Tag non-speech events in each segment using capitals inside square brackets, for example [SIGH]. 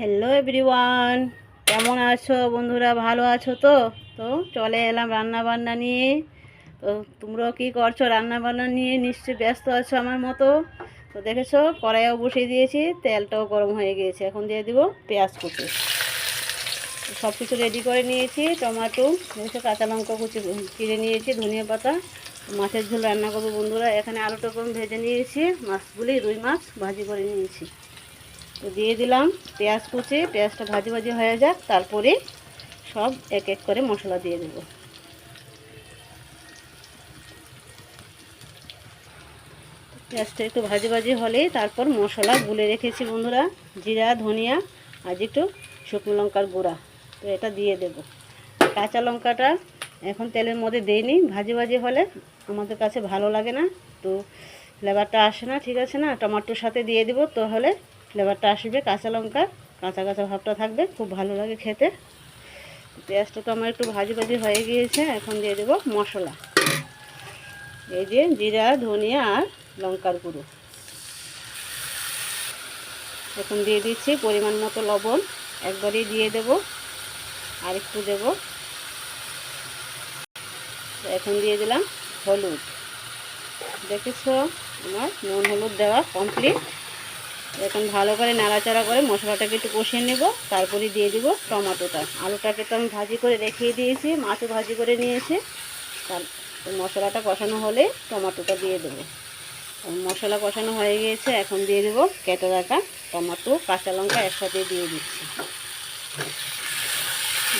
Hello everyone কেমন আছো বন্ধুরা? ভালো আছো তো? তো চলে এলাম রান্না বান্না নিয়ে। তো তোমরাও কী করছ রান্না বান্না নিয়ে? নিশ্চয়ই ব্যস্ত আছো আমার মতো। তো দেখেছ, কড়াইও বসিয়ে দিয়েছি, তেলটাও গরম হয়ে গিয়েছে। এখন দিয়ে দিব পেঁয়াজ কুচি। সব কিছু রেডি করে নিয়েছি, টমাটো দেখেছ কাঁচা লঙ্কা কুচি চিড়ে নিয়েছি, ধনিয়া পাতা। মাছের ঝোল রান্না করব বন্ধুরা। এখানে আলুটা কম ভেজে নিয়েছি, মাছগুলি রুই মাছ ভাজি করে নিয়েছি। তো দিয়ে দিলাম পেঁয়াজ কুচি, পেঁয়াজটা ভাজি ভাজি হয়ে যাক, তারপরে সব এক এক করে মশলা দিয়ে দেব। পেঁয়াজটা একটু ভাজি ভাজি হলেই তারপর মশলা গুলে রেখেছি বন্ধুরা, জিরা, ধনিয়া আজ একটু শুকনো লঙ্কার গুঁড়া, তো এটা দিয়ে দেব। কাঁচা লঙ্কাটা এখন তেলের মধ্যে দেইনি, ভাজি ভাজি হলে আমাদের কাছে ভালো লাগে না, তো ফ্লেভারটা আসে না, ঠিক আছে না? টমাটোর সাথে দিয়ে দেবো তো হলে ফ্লেভারটা আসবে, কাঁচা লঙ্কা, কাঁচা কাঁচা ভাবটা থাকবে, খুব ভালো লাগে খেতে। পেঁয়াজটা তো আমার একটু ভাজি ভাজি হয়ে গিয়েছে, এখন দিয়ে দেবো মশলা। এই যে জিরা, ধনিয়া আর লঙ্কার গুঁড়ো। এখন দিয়ে দিচ্ছি পরিমাণ মতো লবণ, একবারই দিয়ে দেব, আর একটু দেব। এখন দিয়ে দিলাম হলুদ। দেখেছ? আমার নুন হলুদ দেওয়া কমপ্লিট এখন ভালো করে নাড়াচাড়া করে মশলাটাকে একটু কষিয়ে নেব, তারপরে দিয়ে দিব টমাটোটা। আলুটাকে তো আমি ভাজি করে রেখে দিয়েছি, মাছও ভাজি করে নিয়েছি। তার মশলাটা কষানো হলে টমাটোটা দিয়ে দেবো। মশলা কষানো হয়ে গিয়েছে, এখন দিয়ে দেবো কেটে রাখা টমাটো, কাঁচা লঙ্কা একসাথে দিয়ে দিচ্ছি।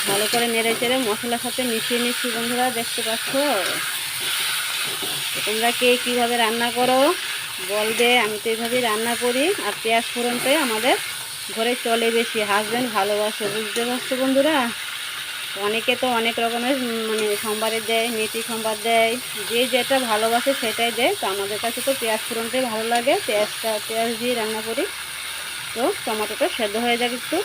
ভালো করে নেড়ে চেড়ে মশলার সাথে মিশিয়ে নিচ্ছি, বন্ধুরা, দেখতে পাচ্ছ? তোমরা কে কীভাবে রান্না করো? বলবে আমি তো এইভাবেই রান্না করি, আর পেঁয়াজ ফোড়নটাই আমাদের ঘরে চলে বেশি। হাজব্যান্ড ভালোবাসে, বুঝতে পারছ বন্ধুরা? অনেকে তো অনেক রকমের মানে সোমবারে দেয় মেথি সোমবার দেয়, যে যেটা ভালোবাসে সেটাই দেয়। তো আমাদের কাছে তো পেঁয়াজ ফোড়নটাই ভালো লাগে, পেঁয়াজটা, পেঁয়াজ দিয়ে রান্না করি। তো টমাটোটা সেদ্ধ হয়ে যাক একটু।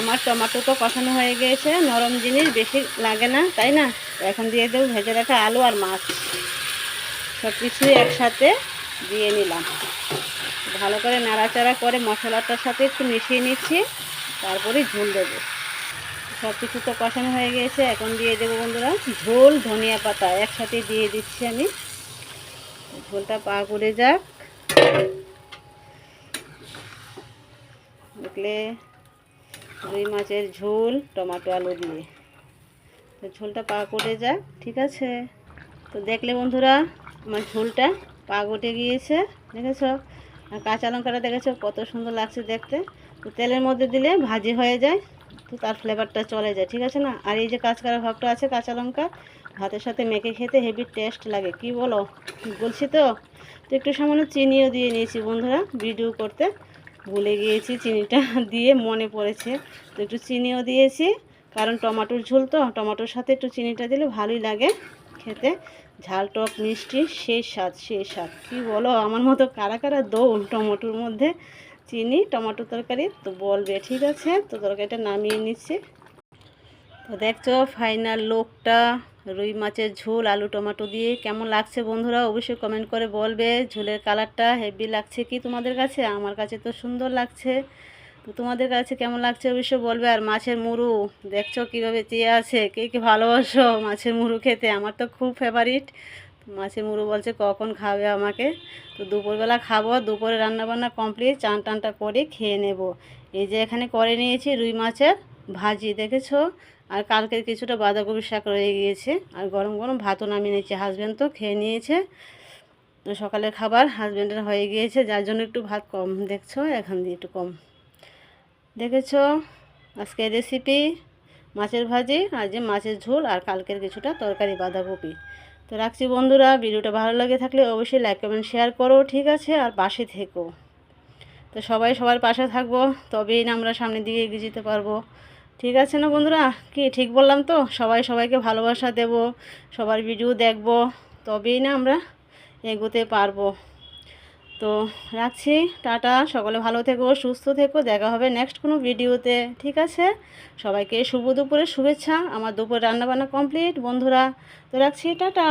আমার টমাটো তো কষানো হয়ে গিয়েছে, নরম জিনিস বেশি লাগে না, তাই না? এখন দিয়ে দেবো ভেজে রাখা আলু আর মাছ। সব কিছুই একসাথে দিয়ে নিলাম। ভালো করে নাড়াচাড়া করে মশলাটার সাথে একটু মিশিয়ে নিচ্ছি, তারপরে ঝোল দেবো। সব কিছু তো কষানো হয়ে গিয়েছে এখন দিয়ে দেবো বন্ধুরা ঝোল, ধনিয়া পাতা একসাথে দিয়ে দিচ্ছি আমি। ঝোলটা পা করে যাক। দেখলে রুই মাছের ঝোল, টমাটো আলু দিয়ে। তো ঝোলটা পা করে যাক, ঠিক আছে? তো দেখলে বন্ধুরা আমার ঝোলটা পা উঠে গিয়েছে, দেখেছ? আর কাঁচা লঙ্কাটা দেখেছ? কত সুন্দর লাগছে দেখতে। তো তেলের মধ্যে দিলে ভাজি হয়ে যায়, তো তার ফ্লেভারটা চলে যায়, ঠিক আছে না? আর এই যে কাঁচকারা ভাবটা আছে, কাঁচা লঙ্কা, ভাতের সাথে মেখে খেতে হেভি টেস্ট লাগে, কি বলো? বলছি তো? তো একটু সামান্য চিনিও দিয়ে নিয়েছি বন্ধুরা, ভিডিও করতে। ভুলে গিয়েছি চিনিটা [LAUGHS] দিয়ে মনে পড়েছে। তো একটু চিনিও দিয়েছি, কারণ টমাটোর ঝোল তো, টমাটোর সাথে একটু চিনিটা দিলে ভালোই লাগে। খেতে। ঝাল, টক, মিষ্টি সেই স্বাদ সেই স্বাদ। কী বলো, আমার মতো কারা কারা দৌড় টমেটোর মধ্যে চিনি, টমেটো তরকারি? তো বলবে, ঠিক আছে, তো তরকারিটা নামিয়ে নিচ্ছি। তো দেখছ ফাইনাল লোকটা, রুই মাছের ঝোল, আলু, টমেটো দিয়ে কেমন লাগছে বন্ধুরা? অবশ্যই কমেন্ট করে বলবে। ঝোলের কালারটা হেভি লাগছে কি তোমাদের কাছে? আমার কাছে তো সুন্দর লাগছে। তো তোমাদের কাছে কেমন লাগছে অবশ্যই বলবে? আর মাছের মুড়ু দেখছ কীভাবে চেয়ে আছে? কে কে ভালোবাসো মাছের মুড়ু খেতে? আমার তো খুব ফেভারিট মাছের মুড়ু বলছে, কখন খাবে আমাকে? তো দুপুরবেলা খাব, দুপুরে রান্নাবান্না কমপ্লিট চান টানটা করে খেয়ে নেব। এই যে এখানে করে নিয়েছি রুই মাছের ভাজি, দেখেছ? আর কালকের কিছুটা বাঁধাকপি শাক রয়ে গিয়েছে। আর গরম গরম ভাতও নামিয়ে নিয়েছে। হাজব্যান্ড তো খেয়ে নিয়েছে। তো সকালের খাবার হাজব্যান্ডের হয়ে গিয়েছে, যার জন্য একটু ভাত কম, দেখছ? এখান দিয়ে একটু কম। দেখেছ? আজকে রেসিপি মাছের ভাজি আর যে মাছের ঝোল আর কালকের কিছুটা তরকারি বাঁধাকপি। তো রাখছি বন্ধুরা, ভিডিওটা ভালো লাগে থাকলে অবশ্যই লাইক কমেন্ট শেয়ার করো, ঠিক আছে? আর পাশে থেকো। তো সবাই সবার পাশে থাকব, তবেই না আমরা সামনের দিকে এগিয়ে যেতে পারব। ঠিক আছে না বন্ধুরা? কি, ঠিক বললাম তো? সবাই সবাইকে ভালোবাসা দেব, সবার ভিডিও দেখব, তবেই না আমরা এগোতে পারব। তো রাখছি, টাটা, সকলে ভালো থেকো, সুস্থ থেকো, দেখা হবে নেক্সট কোনো ভিডিওতে, ঠিক আছে? সবাইকে শুভ দুপুরের শুভেচ্ছা, আমার দুপুর রান্নাবান্না কমপ্লিট বন্ধুরা, তো রাখছি, টাটা!